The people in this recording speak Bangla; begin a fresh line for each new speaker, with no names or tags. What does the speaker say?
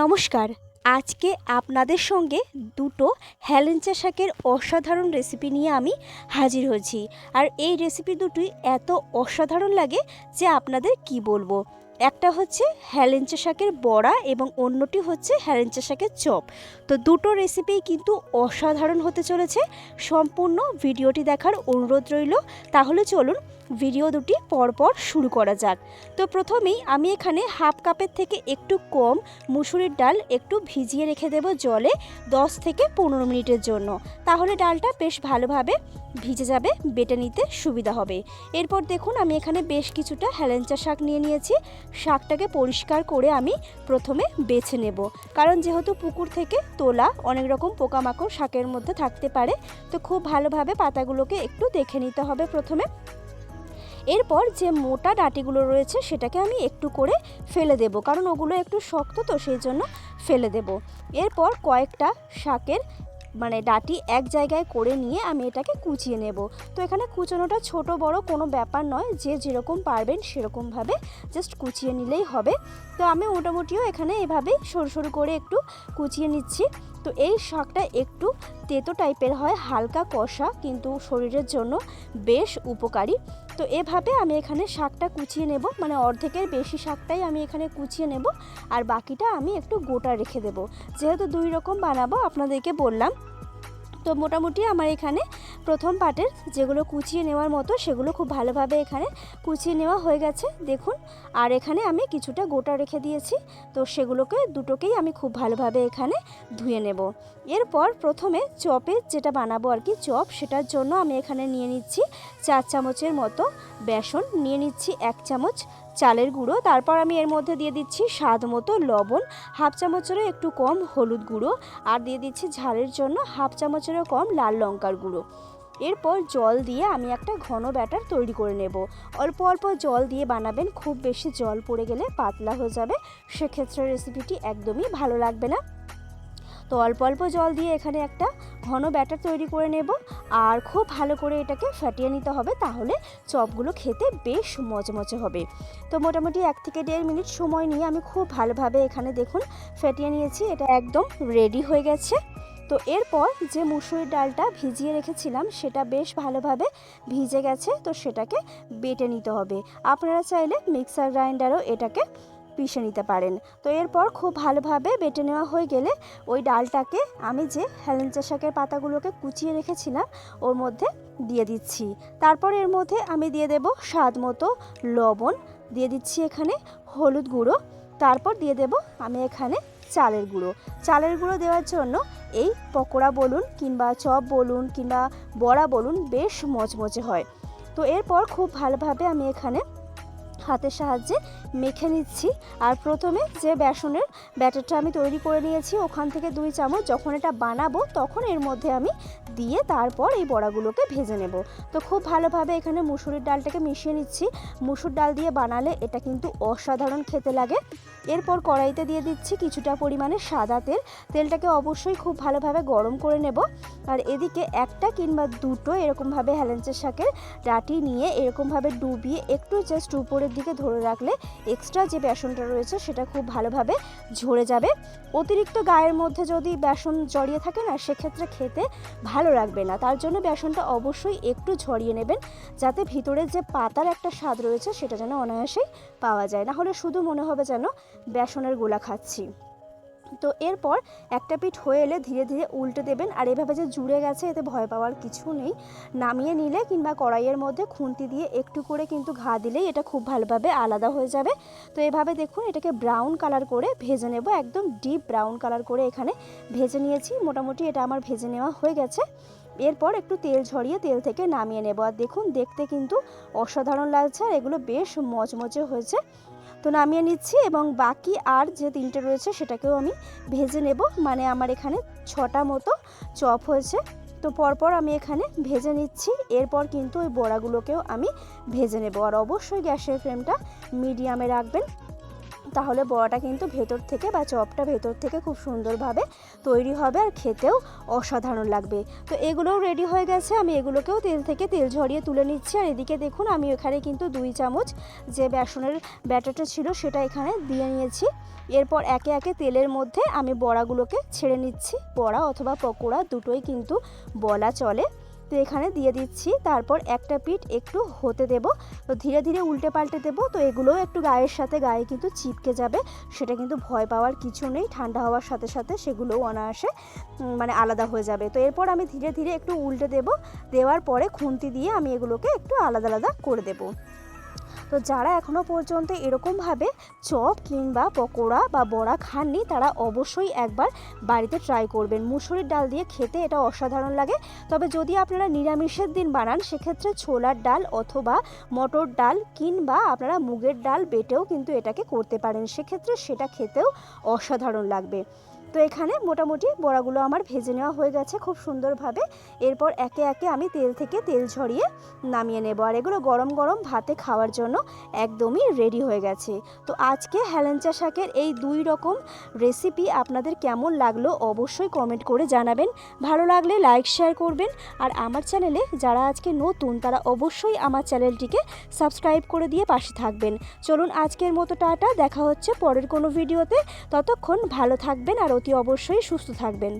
নমস্কার। আজকে আপনাদের সঙ্গে দুটো হেলেঞ্চা শাকের অসাধারণ রেসিপি নিয়ে আমি হাজির হয়েছি। আর এই রেসিপি দুটি এত অসাধারণ লাগে যে আপনাদের কি বলব? একটা হচ্ছে হেলেঞ্চা শাকের বড়া এবং অন্যটি হচ্ছে হেলেঞ্চা শাকের চপ। তো দুটো রেসিপি কিন্তু অসাধারণ হতে চলেছে। সম্পূর্ণ ভিডিওটি দেখার অনুরোধ রইল। তাহলে চলুন ভিডিও দুটি পরপর শুরু করা যাক। তো প্রথমেই আমি এখানে হাফ কাপের থেকে একটু কম মুসুরির ডাল একটু ভিজিয়ে রেখে দেব জলে 10 থেকে পনেরো মিনিটের জন্য। তাহলে ডালটা বেশ ভালোভাবে ভিজে যাবে, বেটে নিতে সুবিধা হবে। এরপর দেখুন আমি এখানে বেশ কিছুটা হেলেঞ্চা শাক নিয়ে নিয়েছি। শাকটাকে পরিষ্কার করে আমি প্রথমে বেছে নেব। কারণ যেহেতু পুকুর থেকে তোলা অনেক রকম পোকামাকড় শাকের মধ্যে থাকতে পারে, তো খুব ভালোভাবে পাতাগুলোকে একটু দেখে নিতে হবে প্রথমে। এরপর যে মোটা ডাঁটিগুলো রয়েছে সেটাকে আমি একটু করে ফেলে দেব, কারণ ওগুলো একটু শক্ত তো সেই জন্য ফেলে দেব। এরপর কয়েকটা শাকের মানে ডাটি এক জায়গায় করে নিয়ে আমি এটাকে কুচিয়ে নেব। তো এখানে কুচানোটা ছোট, বড় কোনো ব্যাপার নয়, যে যেরকম পারবেন সেরকমভাবে জাস্ট কুচিয়ে নিলেই হবে। তো আমি মোটামুটিও এখানে এভাবেই সরু সরু করে একটু কুচিয়ে নিচ্ছি। তো এই শাকটা একটু তেতো টাইপের হয়, হালকা কষা, কিন্তু শরীরের জন্য বেশ উপকারী। তো এভাবে আমি এখানে শাকটা কুচিয়ে নেব মানে অর্ধেকের বেশি শাকটাই আমি এখানে কুচিয়ে নেব, আর বাকিটা আমি একটু গোটা রেখে দেব। যেহেতু দুই রকম বানাবো, আপনাদেরকে বললাম। তো মোটামুটি আমার এখানে প্রথম পাটের যেগুলো কুচিয়ে নেওয়ার মতো, সেগুলো খুব ভালোভাবে এখানে কুচিয়ে নেওয়া হয়ে গেছে। দেখুন, আর এখানে আমি কিছুটা গোটা রেখে দিয়েছি। তো সেগুলোকে দুটোকেই আমি খুব ভালোভাবে এখানে ধুয়ে নেব। এরপর প্রথমে চপে যেটা বানাবো আর কি, চপ, সেটার জন্য আমি এখানে নিয়ে নিচ্ছি চার চামচের মতো বেসন। নিয়ে নিচ্ছি এক চামচ চালের গুঁড়ো, তারপর আমি এর মধ্যে দিয়ে দিচ্ছি স্বাদ মতো লবণ, হাফ চামচেরও একটু কম হলুদ গুঁড়ো আর দিয়ে দিচ্ছি ঝালের জন্য হাফ চামচেরও কম লাল লঙ্কার গুঁড়ো। এরপর জল দিয়ে আমি একটা ঘন ব্যাটার তৈরি করে নেব। অল্প অল্প জল দিয়ে বানাবেন, খুব বেশি জল পড়ে গেলে পাতলা হয়ে যাবে। সেক্ষেত্রে রেসিপিটি একদমই ভালো লাগবে না। তো অল্প অল্প জল দিয়ে এখানে একটা ঘন ব্যাটার তৈরি করে নেব আর খুব ভালো করে এটাকে ফাটিয়ে নিতে হবে তাহলে চপগুলো খেতে বেশ মচমচে হবে। তো মোটামুটি এক থেকে দেড় মিনিট সময় নিয়ে আমি খুব ভালোভাবে এখানে দেখুন ফেটিয়ে নিয়েছি, এটা একদম রেডি হয়ে গেছে। তো এরপর যে মুসুরির ডালটা ভিজিয়ে রেখেছিলাম, সেটা বেশ ভালোভাবে ভিজে গেছে, তো সেটাকে বেটে নিতে হবে। আপনারা চাইলে মিক্সার গ্রাইন্ডারও এটাকে পিষে নিতে পারেন। তো এরপর খুব ভালোভাবে বেটে নেওয়া হয়ে গেলে ওই ডালটাকে আমি যে হেলেঞ্চা শাকের পাতাগুলোকে কুচিয়ে রেখেছিলাম, ওর মধ্যে দিয়ে দিচ্ছি। তারপর এর মধ্যে আমি দিয়ে দেব স্বাদ মতো লবণ। দিয়ে দিচ্ছি এখানে হলুদ গুঁড়ো। তারপর দিয়ে দেব আমি এখানে চালের গুঁড়ো। চালের গুঁড়ো দেওয়ার জন্য এই পকোড়া বলুন কিংবা চপ বলুন কিংবা বড়া বলুন বেশ মচমচে হয়। তো এরপর খুব ভালোভাবে আমি এখানে হাতের সাহায্যে মেখে নিচ্ছি। আর প্রথমে যে বেসনের ব্যাটারটা আমি তৈরি করে নিয়েছি, ওখান থেকে দুই চামচ যখন এটা বানাবো, তখন এর মধ্যে আমি দিয়ে তারপর এই বড়াগুলোকে ভেজে নেব। তো খুব ভালোভাবে এখানে মুসুরির ডালটাকে মিশিয়ে নিচ্ছি। মুসুর ডাল দিয়ে বানালে এটা কিন্তু অসাধারণ খেতে লাগে। এরপর কড়াইতে দিয়ে দিচ্ছি কিছুটা পরিমাণে সাদা তেল। তেলটাকে অবশ্যই খুব ভালোভাবে গরম করে নেব। আর এদিকে একটা কিংবা দুটো এরকমভাবে হেলেঞ্চের শাকের ডাটি নিয়ে এরকমভাবে ডুবিয়ে একটু জাস্ট উপরের দিকে ধরে রাখলে এক্সট্রা যে বেসনটা রয়েছে সেটা খুব ভালোভাবে ঝরে যাবে। অতিরিক্ত গায়ের মধ্যে যদি বেসন জড়িয়ে থাকে না, সেক্ষেত্রে খেতে ভালো লাগবে না। তার জন্য বেসনটা অবশ্যই একটু ঝরিয়ে নেবেন, যাতে ভিতরে যে পাতার একটা স্বাদ রয়েছে সেটা যেন অনায়াসেই পাওয়া যায়। না হলে শুধু মনে হবে যেন বেসনের গোলা খাচ্ছি। তো এরপর একটা পিঠ হয়ে এলে ধীরে ধীরে উল্টে দেবেন আর এভাবে যে জুড়ে গেছে, এতে ভয় পাওয়ার কিছু নেই। নামিয়ে নিলে কিংবা কড়াইয়ের মধ্যে খুন্তি দিয়ে একটু করে কিন্তু ঘা দিলেই এটা খুব ভালোভাবে আলাদা হয়ে যাবে। তো এভাবে দেখুন, এটাকে ব্রাউন কালার করে ভেজে নেব, একদম ডিপ ব্রাউন কালার করে এখানে ভেজে নিয়েছি। মোটামুটি এটা আমার ভেজে নেওয়া হয়ে গেছে। এরপর একটু তেল ঝরিয়ে তেল থেকে নামিয়ে নেব। আর দেখুন, দেখতে কিন্তু অসাধারণ লাগছে আর এগুলো বেশ মচমচে হয়েছে। নামিয়ে নিচ্ছি এবং বাকি আর যে তিনটে রয়েছে সেটাকেও আমি ভেজে নেব। মানে আমার এখানে ছটা মতো চপ হয়েছে। তো পরপর আমি এখানে ভেজে নিচ্ছি। এরপর কিন্তু ওই বড়াগুলোকেও আমি ভেজে নেব। আর অবশ্যই গ্যাসের ফ্লেমটা মিডিয়ামে রাখবেন। তাহলে বড়াটা কিন্তু ভেতর থেকে বা চপটা ভেতর থেকে খুব সুন্দরভাবে তৈরি হবে আর খেতেও অসাধারণ লাগবে। তো এগুলোও রেডি হয়ে গেছে, আমি এগুলোকেও তেল থেকে তেল ঝরিয়ে তুলে নিচ্ছি। আর এদিকে দেখুন, আমি এখানে কিন্তু দুই চামচ যে বেসনের ব্যাটারটা ছিল সেটা এখানে দিয়ে নিয়েছি। এরপর একে একে তেলের মধ্যে আমি বড়াগুলোকে ছেড়ে নিচ্ছি। বড়া অথবা পকোড়া দুটোই কিন্তু বলা চলে। তো এখানে দিয়ে দিচ্ছি। তারপর একটা পিঠ একটু হতে দেব। তো ধীরে ধীরে উল্টে পাল্টে দেবো। তো এগুলোও একটু গায়ের সাথে, গায়ে কিন্তু চিপকে যাবে। সেটা কিন্তু ভয় পাওয়ার কিছু নেই। ঠান্ডা হওয়ার সাথে সাথে সেগুলোও অনায়াসে মানে আলাদা হয়ে যাবে। তো এরপর আমি ধীরে ধীরে একটু উল্টে দেব। দেওয়ার পরে খুন্তি দিয়ে আমি এগুলোকে একটু আলাদা আলাদা করে দেবো। তো যারা এখনও পর্যন্ত এরকমভাবে চপ কিংবা পকোড়া বা বড়া খাননি, তারা অবশ্যই একবার বাড়িতে ট্রাই করবেন। মুসুরির ডাল দিয়ে খেতে এটা অসাধারণ লাগে। তবে যদি আপনারা নিরামিষের দিন বানান, সেক্ষেত্রে ছোলার ডাল অথবা মটর ডাল কিংবা আপনারা মুগের ডাল বেটেও কিন্তু এটাকে করতে পারেন। সেক্ষেত্রে সেটা খেতেও অসাধারণ লাগবে। তো এখানে মোটামুটি বড়াগুলো আমার ভেজে নেওয়া হয়ে গেছে খুব সুন্দরভাবে। এরপর একে একে আমি তেল থেকে তেল ঝরিয়ে নামিয়ে নেব। আর এগুলো গরম গরম ভাতে খাওয়ার জন্য একদমই রেডি হয়ে গেছে। তো আজকে হেলেঞ্চা শাকের এই দুই রকম রেসিপি আপনাদের কেমন লাগল অবশ্যই কমেন্ট করে জানাবেন। ভালো লাগলে লাইক শেয়ার করবেন। আর আমার চ্যানেলে যারা আজকে নতুন তারা অবশ্যই আমার চ্যানেলটিকে সাবস্ক্রাইব করে দিয়ে পাশে থাকবেন। চলুন আজকের মতো টাটা, দেখা হচ্ছে পরের কোনো ভিডিওতে ততক্ষণ ভালো থাকবেন আর অতি অবশ্যই সুস্থ থাকবেন।